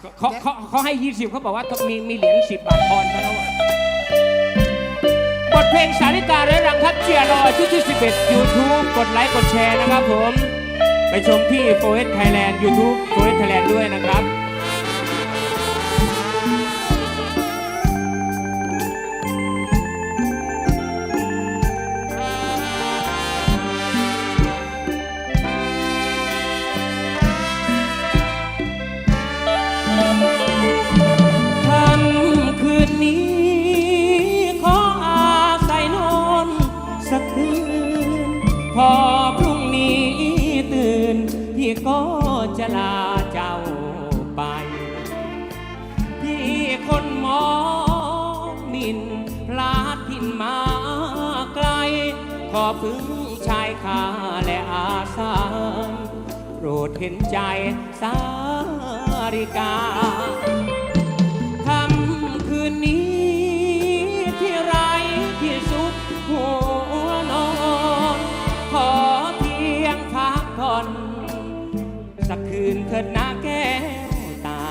เขาเขาเขาให้ยี่สิบเขาบอกว่ามีมีเหรียญสิบบาททอนมาแล้วอะบทเพลงสาริกาเรื้อรังทับเชียร์รอที่ที่11 YouTube กดไลค์กดแชร์นะครับผม ไปชมที่ f o r e s t Thailand YouTube f o r e s t Thailand ด้วยนะครับ ก็จะลาเจ้าไป พี่คนมองมินพลาดทินมาไกล ขอพึ่งชายคาและอาสาโปรดเห็นใจสาริกา สักคืนเถิดนาแก้วตา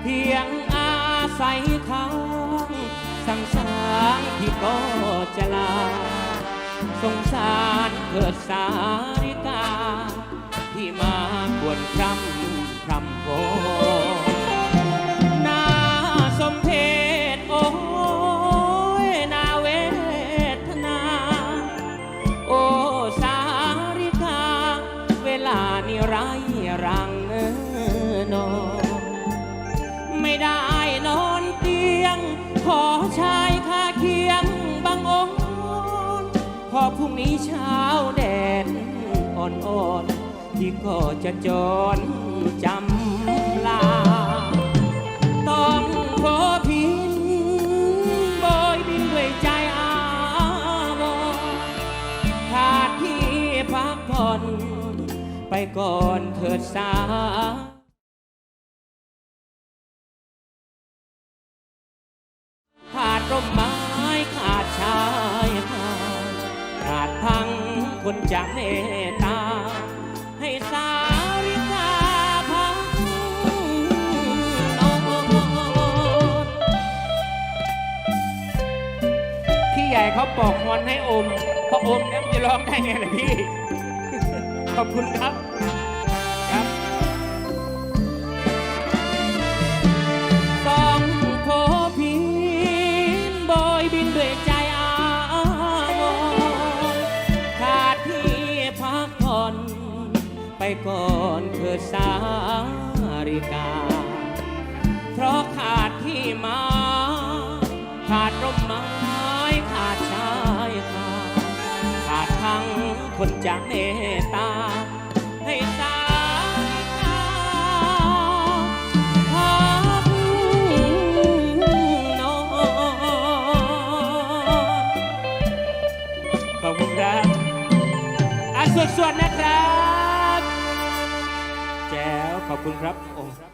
เพียงอาศัยค้างสั่งสางที่ก็จะลา สงสารเกิดสาร ไรรังเออนอน ไม่ได้นอนเตียง ขอชายคาเคียงบางองค์พอพรุ่งนี้เช้าแดดอ่อนๆที่ก็จะจรจำ ไปก่อนเถิดสาขาดร่มไม้ขาดชายหาดขาดทั้งคนจะเมตตา ให้สาริกาพักนอนพี่ใหญ่เขาปอกงอนให้อมพออมแล้วมันจะร้องได้ไงล่ะพี่ ขอบคุณครับครับสองโคพินบอยบินด้วยใจอาวรขาดที่พักผ่อนไปก่อนเถิดสาริกา เพราะขาดที่มา ขาดร่มไม้ขาดชายคาขาดทั้งคนจะเมตตา สวดๆนะครับ แจ๋วขอบคุณครับโอ้